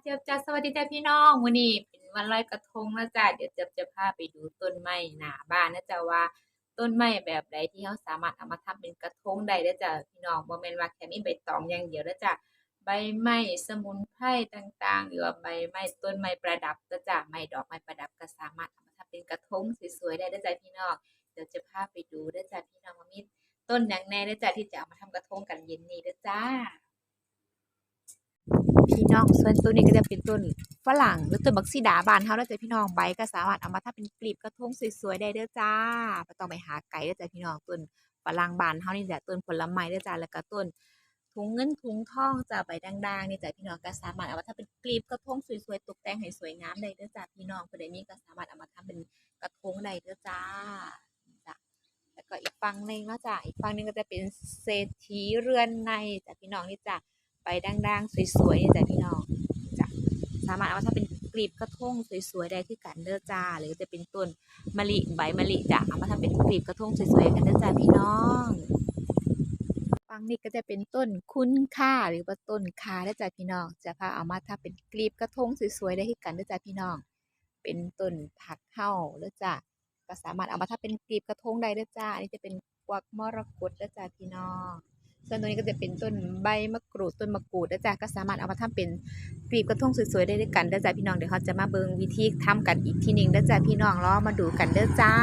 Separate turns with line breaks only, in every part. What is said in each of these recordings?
เจี๊ยบจ้าสวัสดีจ้าพี่น้องวันนี้เป็นวันลอยกระทงนะจ๊ะเดี๋ยวเจี๊ยบจะพาไปดูต้นไม้หน้าบ้านนะจ๊ะว่าต้นไม้แบบใดที่เราสามารถเอามาทำเป็นกระทงได้เด้อจ้ะพี่น้องบ่แม่นว่าแค่มีใบตองอย่างเดียวเด้อจ้ะใบไม้สมุนไพรต่างๆ หรือว่าใบไม้ต้นไม้ประดับเด้อจ้ะไม้ดอกไม้ประดับก็สามารถเอามาทำเป็นกระทงสวยๆได้เด้อจ้ะพี่น้องเดี๋ยวจะพาไปดูเด้อจ้ะพี่น้องว่ามีต้นหยังแน่เด้อจ้ะที่จะเอามาทำกระทงกันเย็นนี้เด้อจ้า น้องส่วนตัวนี้ก็จะเป็นต้นฝรั่งหรือต้นบักซีดาบานเฮาแล้จ้ะพี่น้องใบก็สามารถเอามาทำเป็นกลีบกระทงสวยๆได้เด้อจ้าบ่ต้องไปหาไกลเด้อจ้ะพี่น้องต้นฝรั่งบานเฮานี่จะต้นผลไม้เด้อจ้าแล้วก็ต้นถุงเงินถุงทองจ้ะใบด่างๆนี่จ้ะพี่น้องก็สามารถเอามาทำเป็นกลีบกระทงสวยๆตกแต่งให้สวยงามได้เด้อจ้าพี่น้องผู้ใดมีก็สามารถเอามาทำเป็นกระทงได้เด้อจ้าแล้วก็อีกฝั่งหนึ่งนะจ้ะอีกฝั่งหนึ่งก็จะเป็นเศรษฐีเรือนในจ้ะพี่น้องนี่จ้ะ ใบด่างๆ สวยๆนี่จ้ะพี่น้องจ้ะสามารถเอามาเป็นกลีบกระทงสวยๆได้คือกันเด้อจ้า หรือจะเป็นต้นมะลิใบมะลิจ้ะเอามาทำเป็นกลีบกระทงสวยๆกันเด้อจ้าพี่น้องฟังนี้ก็จะเป็นต้นคุณค่าหรือว่าต้นคาเด้อจ้าพี่น้องจะพาเอามาทำเป็นกลีบกระทงสวยๆได้คือกันเด้อจ้าพี่น้อง เป็นต้นผักเห่าเด้อจ้าก็สามารถเอามาทำเป็นกลีบกระทงได้เด้อจ้าอันนี้จะเป็นกวักมรกตเด้อจ้าพี่น้อง ส่วนตัวนี้ก็จะเป็นต้นใบมะกรูดต้นมะกรูดนะจ๊ะก็สามารถเอามาทำเป็นกลีบกระทงสวยๆได้ด้วยกันนะจ๊ะพี่น้องเดี๋ยวเขาจะมาเบิงวิธีทำกันอีกทีหนึ่งนะจ๊ะพี่น้องรอมาดูกันเด้อจ้า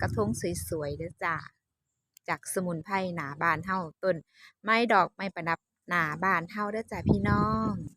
กระทงสวยๆเด้อจ้าจากสมุนไพรหนาบานเท่าต้น ไม้ดอกไม้ประดับหนาบานเท่าเด้อจ้าพี่น้อง